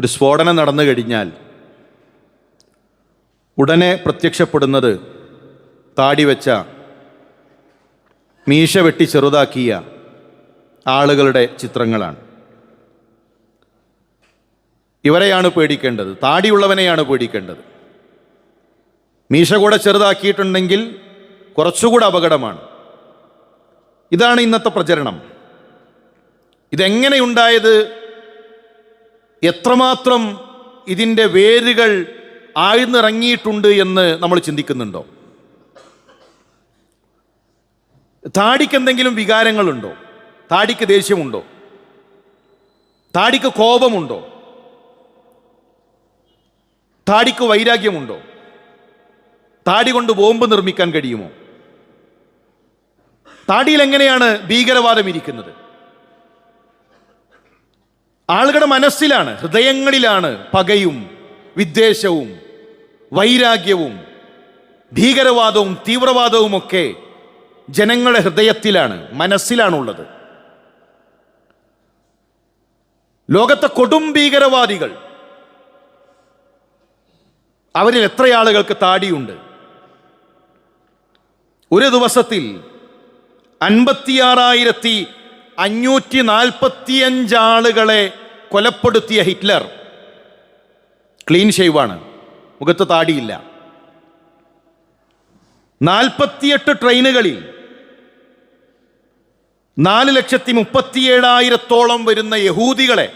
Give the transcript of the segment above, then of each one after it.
ഒരു സ്ഫോടനം നടന്നു കഴിഞ്ഞാൽ ഉടനെ പ്രത്യക്ഷപ്പെടുന്നത് താടി വെച്ച മീശ വെട്ടി ചെറുതാക്കിയ ആളുകളുടെ ചിത്രങ്ങളാണ്. ഇവരെയാണ് പേടിക്കേണ്ടത്. താടിയുള്ളവനെയാണ് പേടിക്കേണ്ടത്. മീശ കൂടെ ചെറുതാക്കിയിട്ടുണ്ടെങ്കിൽ കുറച്ചുകൂടെ അപകടമാണ്. ഇതാണ് ഇന്നത്തെ പ്രചരണം. ഇതെങ്ങനെയുണ്ടായത് എത്രമാത്രം ഇതിന്റെ വേരുകൾ ആഴ്ന്നിറങ്ങിയിട്ടുണ്ട് എന്ന് നമ്മൾ ചിന്തിക്കുന്നുണ്ടോ? താടിക്ക് എന്തെങ്കിലും വികാരങ്ങളുണ്ടോ? താടിക്ക് ദേഷ്യമുണ്ടോ? താടിക്ക് കോപമുണ്ടോ? താടിക്ക് വൈരാഗ്യമുണ്ടോ? താടി കൊണ്ട് ബോംബ് നിർമ്മിക്കാൻ കഴിയുമോ? താടിയിൽ എങ്ങനെയാണ് ഭീകരവാദം ഇരിക്കുന്നത്? ആളുകളുടെ മനസ്സിലാണ് ഹൃദയങ്ങളിലാണ് പകയും വിദ്വേഷവും വൈരാഗ്യവും ഭീകരവാദവും തീവ്രവാദവും ഒക്കെ ജനങ്ങളുടെ ഹൃദയത്തിലാണ് മനസ്സിലാണുള്ളത്. ലോകത്തെ കൊടും ഭീകരവാദികൾ അവരിൽ എത്ര ആളുകൾക്ക് താടിയുണ്ട്? ഒരു ദിവസത്തിൽ അൻപത്തിയാറായിരത്തി അഞ്ഞൂറ്റി നാൽപ്പത്തിയഞ്ച് ആളുകളെ കൊലപ്പെടുത്തിയ ഹിറ്റ്ലർ ക്ലീൻ ഷേവാണ് മുഖത്ത് താടിയില്ല. നാൽപ്പത്തിയെട്ട് ട്രെയിനുകളിൽ നാല് ലക്ഷത്തി മുപ്പത്തിയേഴായിരത്തോളം വരുന്ന യഹൂദികളെ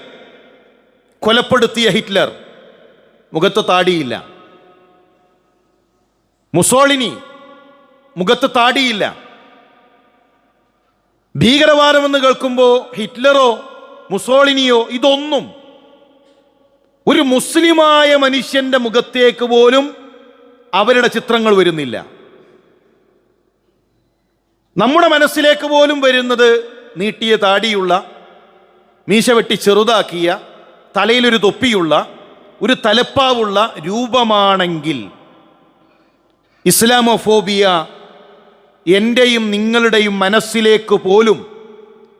കൊലപ്പെടുത്തിയ ഹിറ്റ്ലർ മുഖത്ത് താടിയില്ല. മുസോളിനി മുഖത്ത് താടിയില്ല. ഭീകരവാദമെന്ന് കേൾക്കുമ്പോൾ ഹിറ്റ്ലറോ മുസോളിനിയോ ഇതൊന്നും. ഒരു മുസ്ലിമായ മനുഷ്യന്റെ മുഖത്തേക്ക് പോലും അവരുടെ ചിത്രങ്ങൾ വരുന്നില്ല. നമ്മുടെ മനസ്സിലേക്ക് പോലും വരുന്നത് നീട്ടിയ താടിയുള്ള മീശ വെട്ടി ചെറുതാക്കിയ തലയിലൊരു തൊപ്പിയുള്ള ഒരു തലപ്പാവുള്ള രൂപമാണെങ്കിൽ ഇസ്ലാമോഫോബിയ എന്റെയും നിങ്ങളുടെയും മനസ്സിലേക്ക് പോലും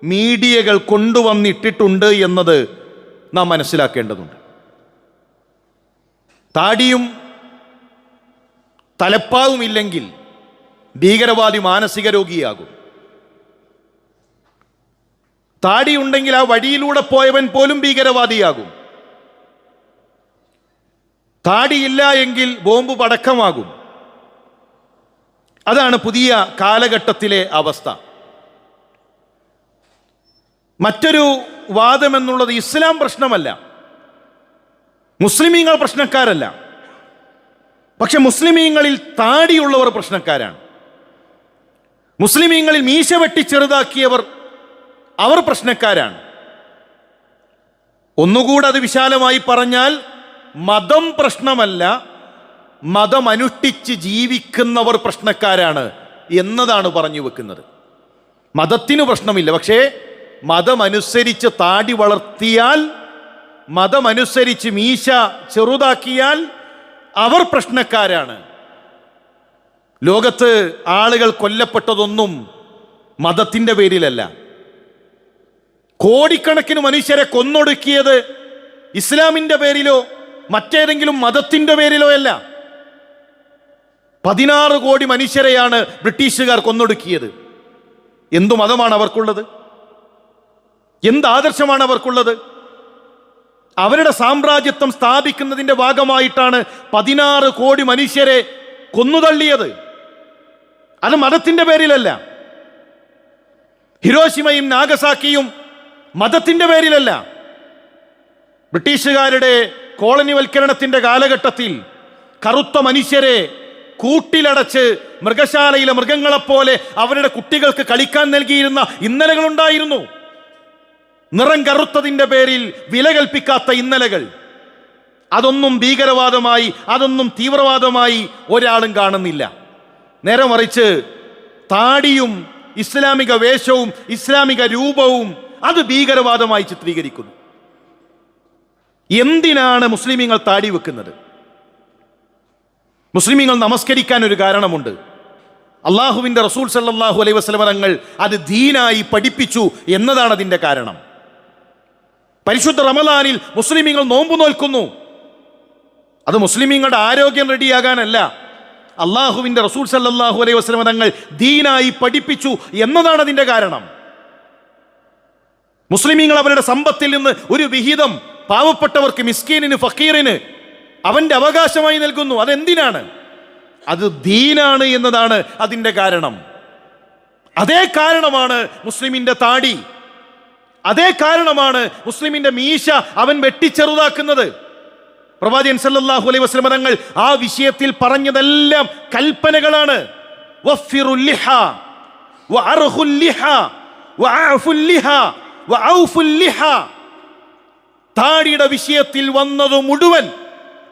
മീഡിയകൾ കൊണ്ടുവന്നിട്ടിട്ടുണ്ട് എന്നത് നാം മനസ്സിലാക്കേണ്ടതുണ്ട്. താടിയും തലപ്പാവുമില്ലെങ്കിൽ ഭീകരവാദി മാനസിക രോഗിയാകും. താടിയുണ്ടെങ്കിൽ ആ വഴിയിലൂടെ പോയവൻ പോലും ഭീകരവാദിയാകും. താടിയില്ല എങ്കിൽ ബോംബ് പടക്കമാകും. അതാണ് പുതിയ കാലഘട്ടത്തിലെ അവസ്ഥ. മറ്റൊരു വാദമെന്നുള്ളത് ഇസ്ലാം പ്രശ്നമല്ല. മുസ്ലിമീങ്ങൾ പ്രശ്നക്കാരല്ല. പക്ഷെ മുസ്ലിമീങ്ങളിൽ താടിയുള്ളവർ പ്രശ്നക്കാരാണ്. മുസ്ലിമീങ്ങളിൽ മീശ വെട്ടി ചെറുതാക്കിയവർ അവർ പ്രശ്നക്കാരാണ്. ഒന്നുകൂടെ അത് വിശാലമായി പറഞ്ഞാൽ മതം പ്രശ്നമല്ല മതമനുഷ്ഠിച്ച് ജീവിക്കുന്നവർ പ്രശ്നക്കാരാണ് എന്നതാണ് പറഞ്ഞു വെക്കുന്നത്. മതത്തിന് പ്രശ്നമില്ല. പക്ഷേ മതമനുസരിച്ച് താടി വളർത്തിയാൽ മതമനുസരിച്ച് മീശ ചെറുതാക്കിയാൽ അവർ പ്രശ്നക്കാരാണ്. ലോകത്ത് ആളുകൾ കൊല്ലപ്പെട്ടതൊന്നും മതത്തിന്റെ പേരിലല്ല. കോടിക്കണക്കിന് മനുഷ്യരെ കൊന്നൊടുക്കിയത് ഇസ്ലാമിന്റെ പേരിലോ മറ്റേതെങ്കിലും മതത്തിന്റെ പേരിലോ അല്ല. പതിനാറ് കോടി മനുഷ്യരെയാണ് ബ്രിട്ടീഷുകാർ കൊന്നൊടുക്കിയത്. എന്തു മതമാണ് അവർക്കുള്ളത്? എന്ത് ആദർശമാണ് അവർക്കുള്ളത് അവരുടെ സാമ്രാജ്യത്വം സ്ഥാപിക്കുന്നതിന്റെ ഭാഗമായിട്ടാണ് പതിനാറ് കോടി മനുഷ്യരെ കൊന്നുതള്ളിയത്. അത് മതത്തിന്റെ പേരിലല്ല. ഹിരോഷിമയും നാഗസാക്കിയും മതത്തിന്റെ പേരിലല്ല. ബ്രിട്ടീഷുകാരുടെ കോളനിവൽക്കരണത്തിന്റെ കാലഘട്ടത്തിൽ കറുത്ത മനുഷ്യരെ കൂട്ടിലടച്ച് മൃഗശാലയിലെ മൃഗങ്ങളെപ്പോലെ അവരുടെ കുട്ടികൾക്ക് കളിക്കാൻ നൽകിയിരുന്ന ഇന്നലകളുണ്ടായിരുന്നു. നിറം കറുത്തതിന്റെ പേരിൽ വില കൽപ്പിക്കാത്ത ഇന്നലകൾ. അതൊന്നും ഭീകരവാദമായി അതൊന്നും തീവ്രവാദമായി ഒരാളും കാണുന്നില്ല. നേരെ മറിച്ച് താടിയും ഇസ്ലാമിക വേഷവും ഇസ്ലാമിക രൂപവും അത് ഭീകരവാദമായി ചിത്രീകരിക്കുന്നു. എന്തിനാണ് മുസ്ലിമീങ്ങൾ താടി വെക്കുന്നത്? മുസ്ലിമീങ്ങൾ നമസ്കരിക്കാൻ ഒരു കാരണമുണ്ട്. അള്ളാഹുവിന്റെ റസൂൽ സല്ലാഹു അലൈ വസ്ലമ തങ്ങൾ അത് ദീനായി പഠിപ്പിച്ചു എന്നതാണ് അതിന്റെ കാരണം. പരിശുദ്ധ റമലാനിൽ മുസ്ലിമീങ്ങൾ നോമ്പ് നോൽക്കുന്നു. അത് മുസ്ലിമീങ്ങളുടെ ആരോഗ്യം റെഡിയാകാനല്ല. അള്ളാഹുവിന്റെ റസൂൽ സല്ലാഹു അലൈഹി വസ്ലമ തങ്ങൾ ദീനായി പഠിപ്പിച്ചു എന്നതാണ് അതിന്റെ കാരണം. മുസ്ലിമീങ്ങൾ അവരുടെ സമ്പത്തിൽ നിന്ന് ഒരു വിഹിതം പാവപ്പെട്ടവർക്ക് മിസ്കീനിന് ഫക്കീറിന് അവന്റെ അവകാശമായി നൽകുന്നു. അതെന്തിനാണ്? അത് ദീനാണ് എന്നതാണ് അതിന്റെ കാരണം. അതേ കാരണമാണ് മുസ്ലിമിന്റെ താടി. അതേ കാരണമാണ് മുസ്ലിമിന്റെ മീശ അവൻ വെട്ടിച്ചെറുതാക്കുന്നത് പ്രവാചകൻ സല്ലല്ലാഹു അലൈഹി വസല്ലം തങ്ങൾ ആ വിഷയത്തിൽ പറഞ്ഞതെല്ലാം കൽപ്പനകളാണ്. താടിയുടെ വിഷയത്തിൽ വന്നത് മുഴുവൻ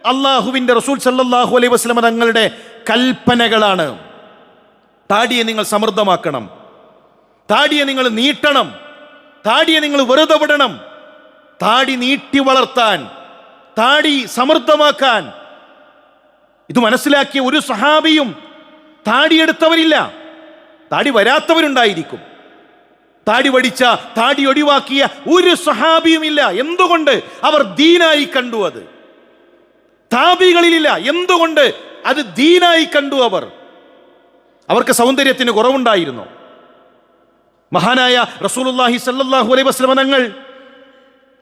അള്ളാഹുവിന്റെ റസൂൽ സല്ലല്ലാഹു അലൈഹി വസ്ലമ തങ്ങളുടെ കൽപ്പനകളാണ്. താടിയെ നിങ്ങൾ സമൃദ്ധമാക്കണം. താടിയെ നിങ്ങൾ നീട്ടണം. താടിയെ നിങ്ങൾ വെറുതെ വിടണം. താടി നീട്ടി വളർത്താൻ താടി സമൃദ്ധമാക്കാൻ. ഇത് മനസ്സിലാക്കിയ ഒരു സഹാബിയും താടിയെടുത്തവരില്ല താടി വരാത്തവരുണ്ടായിരിക്കും. താടി വടിച്ച താടി ഒഴിവാക്കിയ ഒരു സഹാബിയുമില്ല എന്തുകൊണ്ട് അവർ ദീനായി കണ്ടു അത്? താപികളിലില്ല. എന്തുകൊണ്ട് അത് ദീനായി കണ്ടു അവർ? അവർക്ക് സൗന്ദര്യത്തിന് കുറവുണ്ടായിരുന്നു? മഹാനായ റസൂലുള്ളാഹി സല്ലാഹു അലൈഹി വസല്ലമ തങ്ങൾ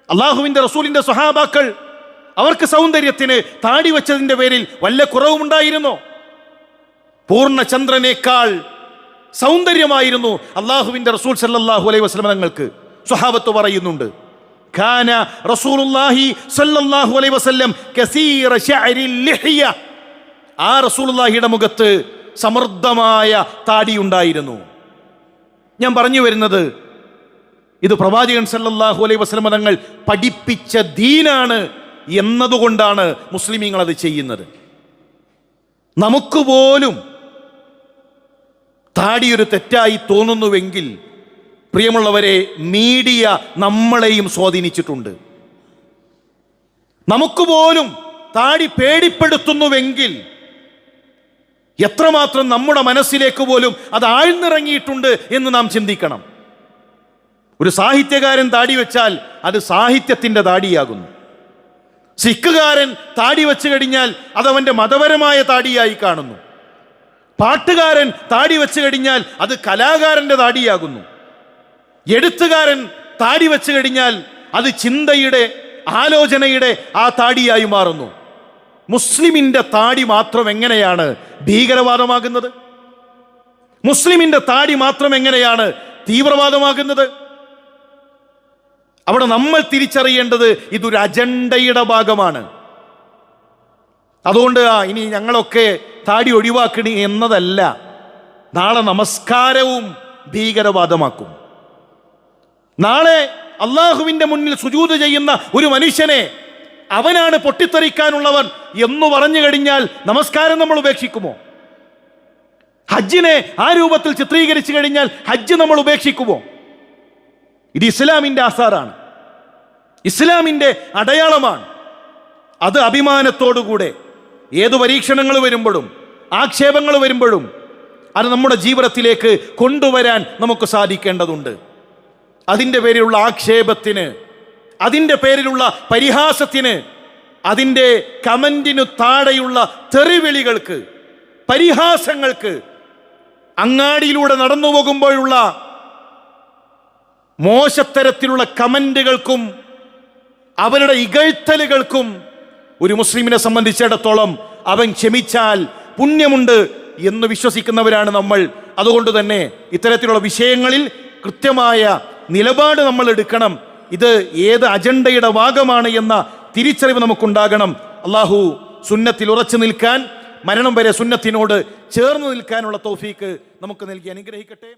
അള്ളാഹുവിന്റെ റസൂലിന്റെ സ്വഹാബാക്കൾ അവർക്ക് സൗന്ദര്യത്തിന് താടി വെച്ചതിന്റെ പേരിൽ വല്ല കുറവുമുണ്ടായിരുന്നോ പൂർണ ചന്ദ്രനേക്കാൾ സൗന്ദര്യമായിരുന്നു അള്ളാഹുവിന്റെ റസൂൽ സല്ലാഹു അലൈ വസ്ലമനങ്ങൾക്ക് സ്വഹാബത്ത് പറയുന്നുണ്ട് ഖാന റസൂലുള്ളാഹി സല്ലല്ലാഹു അലൈഹി വസല്ലം കസീറ ശഅരിൽ ലിഹിയ. ആ റസൂലുള്ളാഹിയുടെ മുഖത്ത് സമൃദ്ധമായ താടി ഉണ്ടായിരുന്നു. ഞാൻ പറഞ്ഞു വരുന്നത് ഇത് പ്രവാചകൻ സല്ലാഹു അലൈ വസ്ലമ തങ്ങൾ പഠിപ്പിച്ച ദീനാണ് എന്നതുകൊണ്ടാണ് മുസ്ലിമീങ്ങൾ അത് ചെയ്യുന്നത്. നമുക്ക് പോലും താടിയൊരു തെറ്റായി തോന്നുന്നുവെങ്കിൽ പ്രിയമുള്ളവരെ മീഡിയ നമ്മളെയും സ്വാധീനിച്ചിട്ടുണ്ട്. നമുക്ക് പോലും താടി പേടിപ്പെടുത്തുന്നുവെങ്കിൽ എത്രമാത്രം നമ്മുടെ മനസ്സിലേക്ക് പോലും അത് ആഴ്ന്നിറങ്ങിയിട്ടുണ്ട് എന്ന് നാം ചിന്തിക്കണം. ഒരു സാഹിത്യകാരൻ താടി വെച്ചാൽ അത് സാഹിത്യത്തിന്റെ താടിയാകുന്നു. സിഖുകാരൻ താടി വെച്ച് കഴിഞ്ഞാൽ അതവന്റെ മതപരമായ താടിയായി കാണുന്നു. പാട്ടുകാരൻ താടി വെച്ച് കഴിഞ്ഞാൽ അത് കലാകാരന്റെ താടിയാകുന്നു. എഴുത്തുകാരൻ താടി വെച്ച് കഴിഞ്ഞാൽ അത് ചിന്തയുടെ ആലോചനയുടെ ആ താടിയായി മാറുന്നു. മുസ്ലിമിന്റെ താടി മാത്രം എങ്ങനെയാണ് ഭീകരവാദമാകുന്നത്? മുസ്ലിമിന്റെ താടി മാത്രം എങ്ങനെയാണ് തീവ്രവാദമാകുന്നത്? അവിടെ നമ്മൾ തിരിച്ചറിയേണ്ടത് ഇതൊരു അജണ്ടയുടെ ഭാഗമാണ്. അതുകൊണ്ട് ആ ഇനി ഞങ്ങളൊക്കെ താടി ഒഴിവാക്കണി എന്നതല്ല. നാളെ നമസ്കാരവും ഭീകരവാദമാക്കും. നാളെ അള്ളാഹുവിന്റെ മുന്നിൽ സുജൂത് ചെയ്യുന്ന ഒരു മനുഷ്യനെ അവനാണ് പൊട്ടിത്തെറിക്കാനുള്ളവൻ എന്ന് പറഞ്ഞു കഴിഞ്ഞാൽ നമസ്കാരം നമ്മൾ ഉപേക്ഷിക്കുമോ? ഹജ്ജിനെ ആ രൂപത്തിൽ ചിത്രീകരിച്ചു കഴിഞ്ഞാൽ ഹജ്ജ് നമ്മൾ ഉപേക്ഷിക്കുമോ? ഇത് ഇസ്ലാമിന്റെ ആസാറാണ്. ഇസ്ലാമിന്റെ അടയാളമാണ്. അത് അഭിമാനത്തോടുകൂടെ ഏത് പരീക്ഷണങ്ങൾ വരുമ്പോഴും ആക്ഷേപങ്ങൾ വരുമ്പോഴും അത് നമ്മുടെ ജീവിതത്തിലേക്ക് കൊണ്ടുവരാൻ നമുക്ക് സാധിക്കേണ്ടതുണ്ട്. അതിന്റെ പേരിലുള്ള ആക്ഷേപത്തിന് അതിന്റെ പേരിലുള്ള പരിഹാസത്തിന് അതിന്റെ കമന്റിനു താഴെയുള്ള തെറിവിളികൾക്ക് പരിഹാസങ്ങൾക്ക് അങ്ങാടിയിലൂടെ നടന്നു പോകുമ്പോഴുള്ള മോശത്തരത്തിലുള്ള കമന്റുകൾക്കും അവരുടെ ഇകഴ്ത്തലുകൾക്കും ഒരു മുസ്ലിമിനെ സംബന്ധിച്ചിടത്തോളം അവൻ ക്ഷമിച്ചാൽ പുണ്യമുണ്ട് എന്ന് വിശ്വസിക്കുന്നവരാണ് നമ്മൾ. അതുകൊണ്ട് തന്നെ ഇത്തരത്തിലുള്ള വിഷയങ്ങളിൽ കൃത്യമായ നിലപാട് നമ്മൾ എടുക്കണം. ഇത് ഏത് അജണ്ടയുടെ ഭാഗമാണ് എന്ന തിരിച്ചറിവ് നമുക്കുണ്ടാകണം. അള്ളാഹു സുന്നത്തിൽ ഉറച്ചു നിൽക്കാൻ മരണം വരെ സുന്നത്തിനോട് ചേർന്ന് നിൽക്കാനുള്ള തോഫീക്ക് നമുക്ക് നൽകി അനുഗ്രഹിക്കട്ടെ.